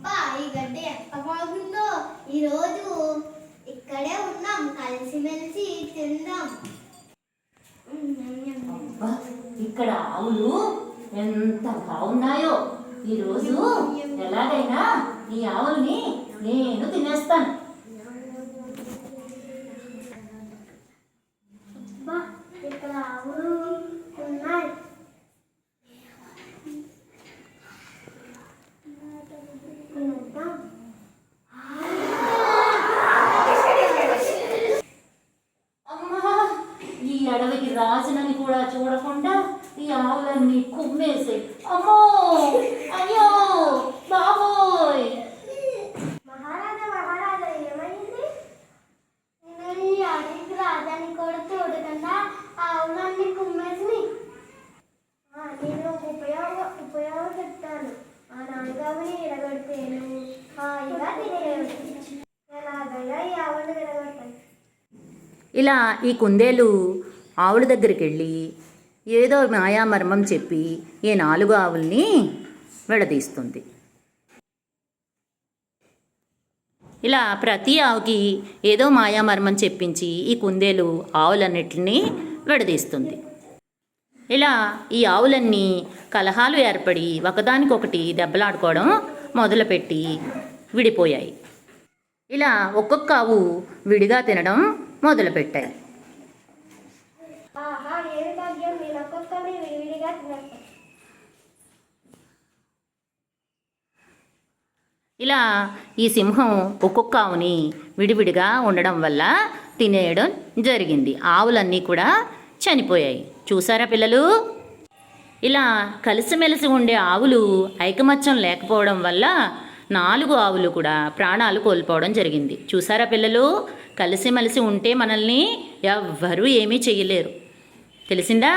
అబ్బా ఈ గడ్డ ఎంత బాగుందో. ఈరోజు ఇక్కడే ఉన్నాం కలిసిమెలిసి తిందాం. అబ్బా, ఇక్కడ ఆవులు ఎంత బాగున్నాయో. ఈరోజు ఎలాగైనా ఈ ఆవుల్ని నేను తినేస్తాను అబ్బా ఇక్కడ ఆవులు ఉన్నాయి తిందాం. అమ్మా ఈ అడవికి రాజునని కూడా చూడకుండా ఈ ఆవులన్నీ కుమ్మేసే. అమ్మో! అయ్యో! బాబోయ్! మహారాజా మహారాజా ఏమైంది? నేను ఈ అడవికి రాజాని కూడా చూడకుండా ఆవులన్నీ కుమ్మేసి నేను ఒక ఉపయోగ ఉపయోగం చెప్తాను. ఆ హాయిగా ఎలాగైనా ఈ ఆవులను ఇలా ఈ కుందేలు ఆవుల దగ్గరికి వెళ్ళి ఏదో మాయామర్మం చెప్పి ఈ నాలుగు ఆవుల్ని విడదీస్తుంది. ఇలా ప్రతి ఆవుకి ఏదో మాయామర్మం చెప్పించి ఈ కుందేలు ఆవులన్నిటిని విడదీస్తుంది. ఇలా ఈ ఆవులన్నీ కలహాలు ఏర్పడి ఒకదానికొకటి దెబ్బలాడుకోవడం మొదలుపెట్టి విడిపోయాయి. ఇలా ఒక్కొక్క ఆవు విడిగా తినడం మొదలుపెట్టాయి. ఏమి భాగ్యం నేను ఒక్కొక్కరిని విడివిడిగా తినేస్తాను. ఇలా ఈ సింహం ఒక్కొక్క ఆవుని విడివిడిగా ఉండడం వల్ల తినేయడం జరిగింది. ఆవులన్నీ కూడా చనిపోయాయి. చూసారా పిల్లలు? ఇలా కలిసిమెలిసి ఉండే ఆవులు ఐకమత్యం లేకపోవడం వల్ల నాలుగు ఆవులు కూడా ప్రాణాలు కోల్పోవడం జరిగింది. చూసారా పిల్లలు? కలిసిమెలిసి ఉంటే మనల్ని ఎవ్వరూ ఏమీ చేయలేరు తెలిసిందా